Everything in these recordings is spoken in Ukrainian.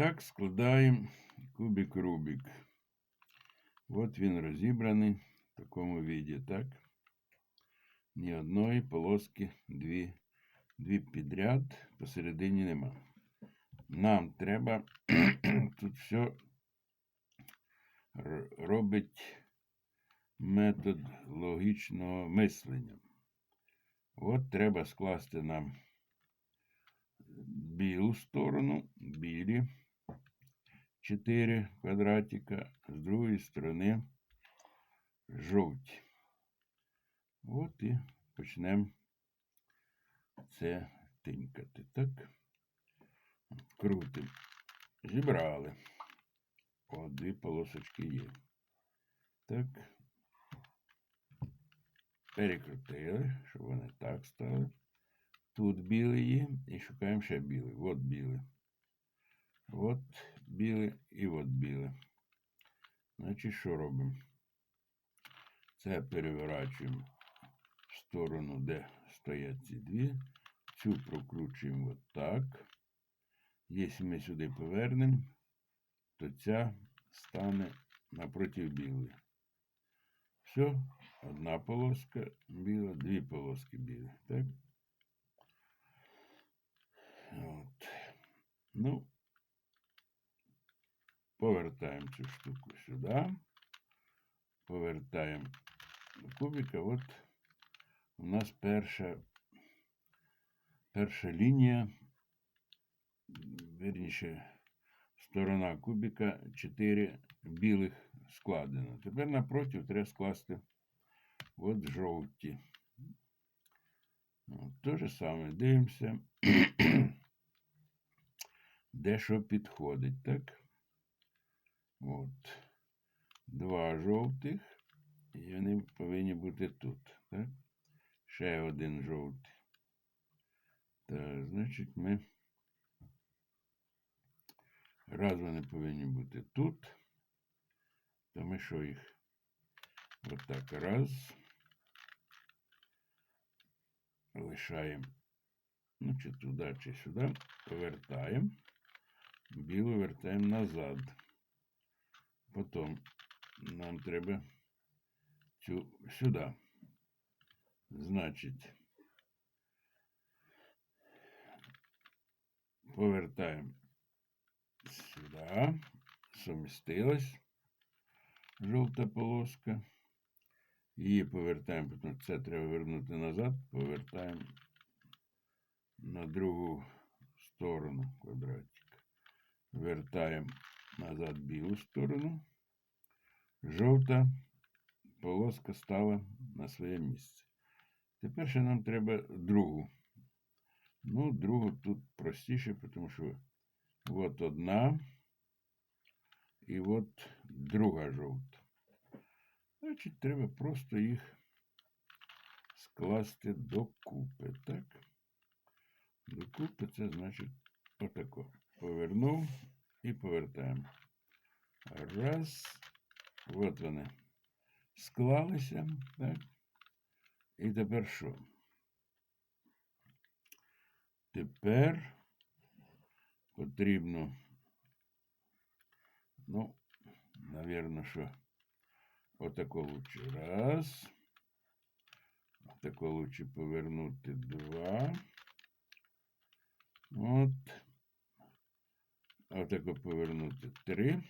так складаємо кубик Рубик. От він розібраний в такому віді, так? Ні одної полоски, дві, дві підряд, посередині нема. Нам треба тут все робить метод логічного мислення. От треба скласти нам білу сторону, білі 4 квадратика, з другої сторони жовті. От і почнемо це тинькати. Так. Крутим. Зібрали. О, дві полосочки є. Так. Перекрутили, щоб вони так стали. Тут білий є і шукаємо ще білий. От білий. От білий і от білий. Значить, що робимо? Це переворачуємо в сторону, де стоять ці дві. Цю прокручуємо так. Якщо ми сюди повернемо, то ця стане напроти білої. Все, одна полоска біла, дві полоски білі. Так? От. Ну, повертаємо цю штуку сюди. Повертаємо до кубика. От у нас перша, перша лінія, вірніше, сторона кубика 4 білих складено. Тепер напротив треба скласти от жовті. От, те же саме дивимося, де що підходить, так? От. Два жовтих, і вони повинні бути тут, так? Ще один жовтий. Так, значить, ми. Раз вони повинні бути тут, то ми що їх? Отак раз. Лишаємо, ну, чи туди, чи сюди, повертаємо. Білу вертаємо назад. Потім нам треба цю сюди. Значить, повертаємо сюди. Сумістилась жовта полоска. Її повертаємо, потім це треба вернути назад, повертаємо на другу сторону квадратика. Вертаємо назад білу сторону. Жовта полоска стала на своє місце. Тепер ще нам треба другу. Ну, другу тут простіше, тому що от одна і от друга жовта. Значить, треба просто їх скласти докупи, так? Докупи це значить отако. Повернув і повертаємо. Раз. От вони склалися, так? І тепер що? Тепер потрібно, ну, навірно, що отако лучше. Раз. Отако лучше повернути два. От. Отако повернути три.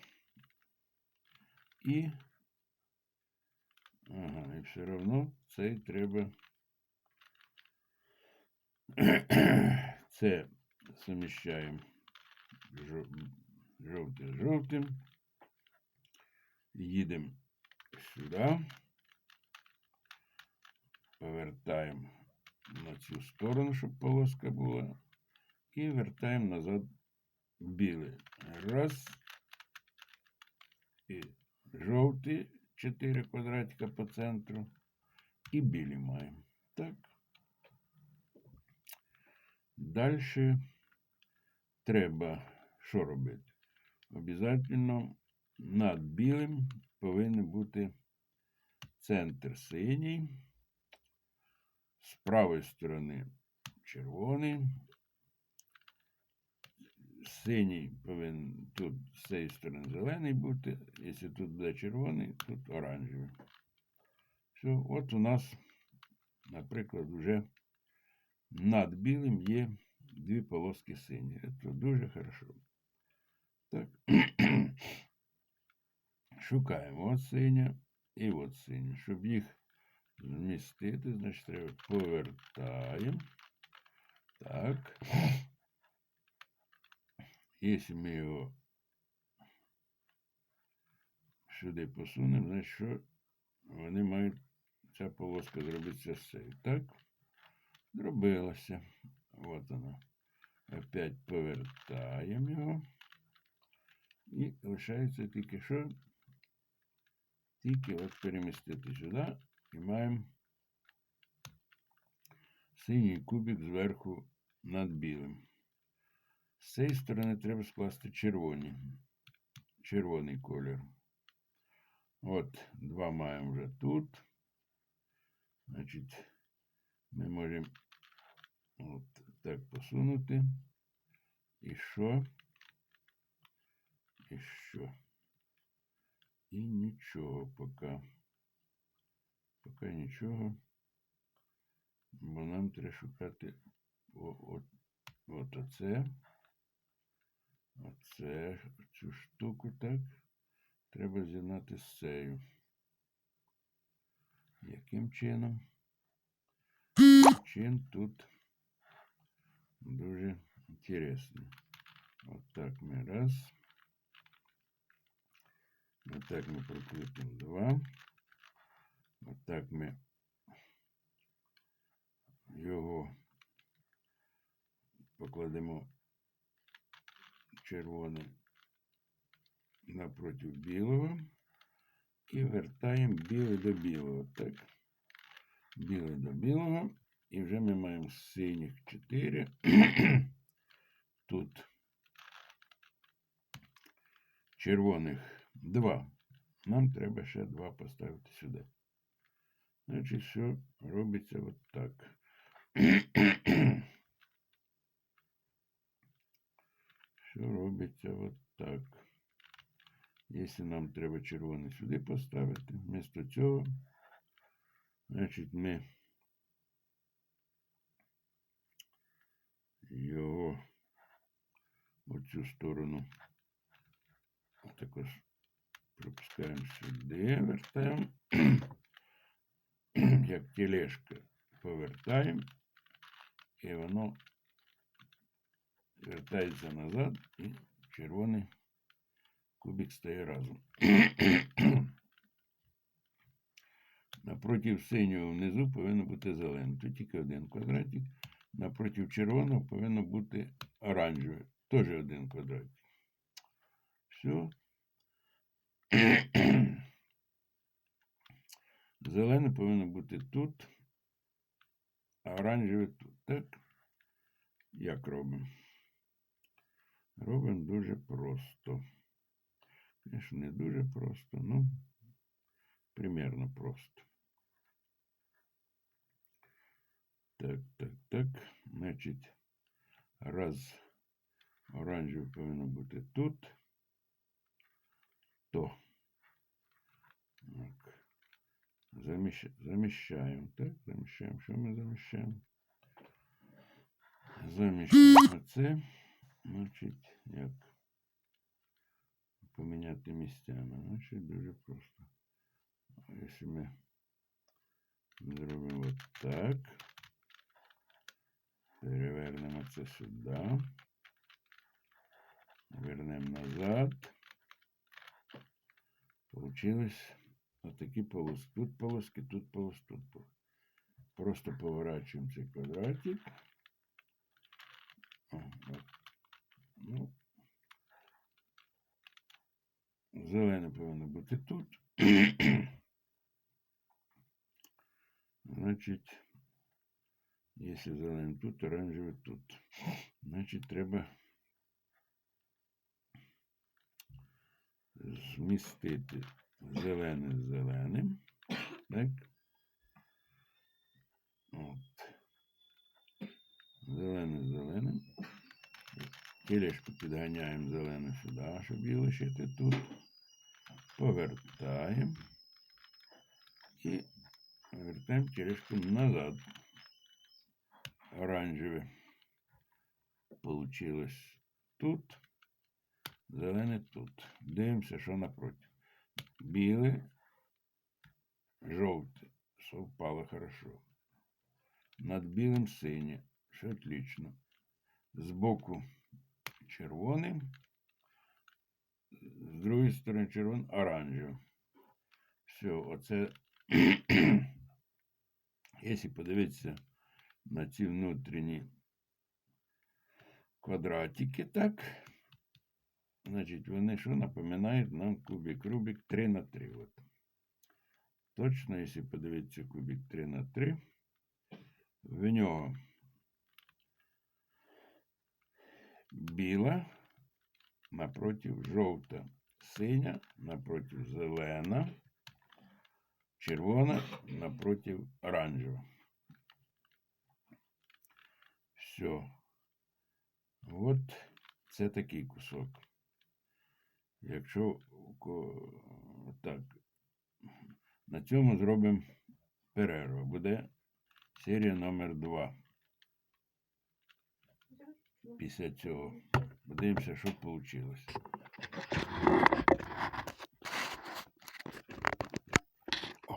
І. Ага, і все одно цей треба. Це суміщаємо жовте з жовтим. Їдемо сюди. Повертаємо на цю сторону, щоб полоска була. І вертаємо назад білий. Раз. І жовті 4 квадратика по центру. І білі маємо. Так. Далі треба що робити? Обязательно над білим повинен бути центр синій, з правої сторони червоний, синій повинен тут з цієї сторони зелений бути. Якщо тут буде червоний, тут оранжевий. Все, от у нас, наприклад, вже над білим є дві полоски сині. Це дуже хорошо. Так. Шукаємо от синя і от синя. Щоб їх змістити, значить треба повертаємо. Так. Якщо ми його сюди посунемо, значить що вони мають ця полоска зробитися з цією. Так, зробилося. От вона. Опять повертаємо його. І лишається тільки що? Тільки от перемістити сюди і маємо синій кубик зверху над білим. З цієї сторони треба скласти червоні. Червоний колір. От, два маємо вже тут. Значить, ми можемо от так посунути. І що? І що? І нічого поки. Поки нічого. Бо нам треба шукати от, от оце. Оце, цю штуку так. Треба з'єднати з цією. Яким чином? Чин тут дуже інтересний. От ми раз. От ми прокрутимо два. От ми його покладемо червоне напроти білого і вертаємо біле до білого. Так, біле до білого. І вже ми маємо синіх 4. Тут червоних 2. Нам треба ще 2 поставити сюди. Значить, все робиться от так. Все робиться от так. Якщо нам треба червоний сюди поставити, вмісто цього, значить ми його в цю сторону також пропускаємо сюди, вертаємо, як тележка повертаємо, і воно вертається назад, і червоний кубик стає разом. Напротив синього внизу повинно бути зелене. Тут тільки один квадратик. Напротив червоного повинно бути оранжеве. Теж один квадратик. Все. Зелене повинно бути тут, а оранжеве тут. Так? Як робимо? Робимо дуже просто. Звісно, не дуже просто, ну, примерно просто. Так, так, так. Значить, раз оранжевий повинно бути тут, то так. Заміщ... Заміщаємо. Так, заміщаємо. Що ми заміщаємо? Заміщаємо це. Значить, як поміняти місцями. Значить, дуже просто. Якщо ми зробимо так. Перевернемо це сюди. Вернемо назад. Получилось отакі полоски. Тут полоски, тут полоски, тут полоски. Просто поворачуємо цей квадратик. О, от. Ну, зелене повинно бути тут. Значить, якщо зелений тут, оранжевий тут. Значить, треба змістити зелене з зеленим. Так. От. Зелене з зеленим. Тележку підганяємо зелену сюди, щоб її лишити тут. Повертаємо. І вертаємо тележку назад. Оранжеве получилось тут. Зелене тут. Дивимося, що напроти. Біле, жовте. Совпало хорошо. Над білим синє. Все отлично. Збоку червоним. З другої сторони червоний оранжевий. Все, оце. Якщо подивитися на ці внутрішні квадратики, так, значить, вони що напоминають нам кубик Рубик 3 на 3. От. Точно, якщо подивитися кубик 3 на 3, в нього біла напротив жовта, синя напротив зелена, червона напротив оранжева. Все. От це такий кусок. Якщо так, на цьому зробимо перерву. Буде серія номер 2. Після цього. Подивимося, що вийшло.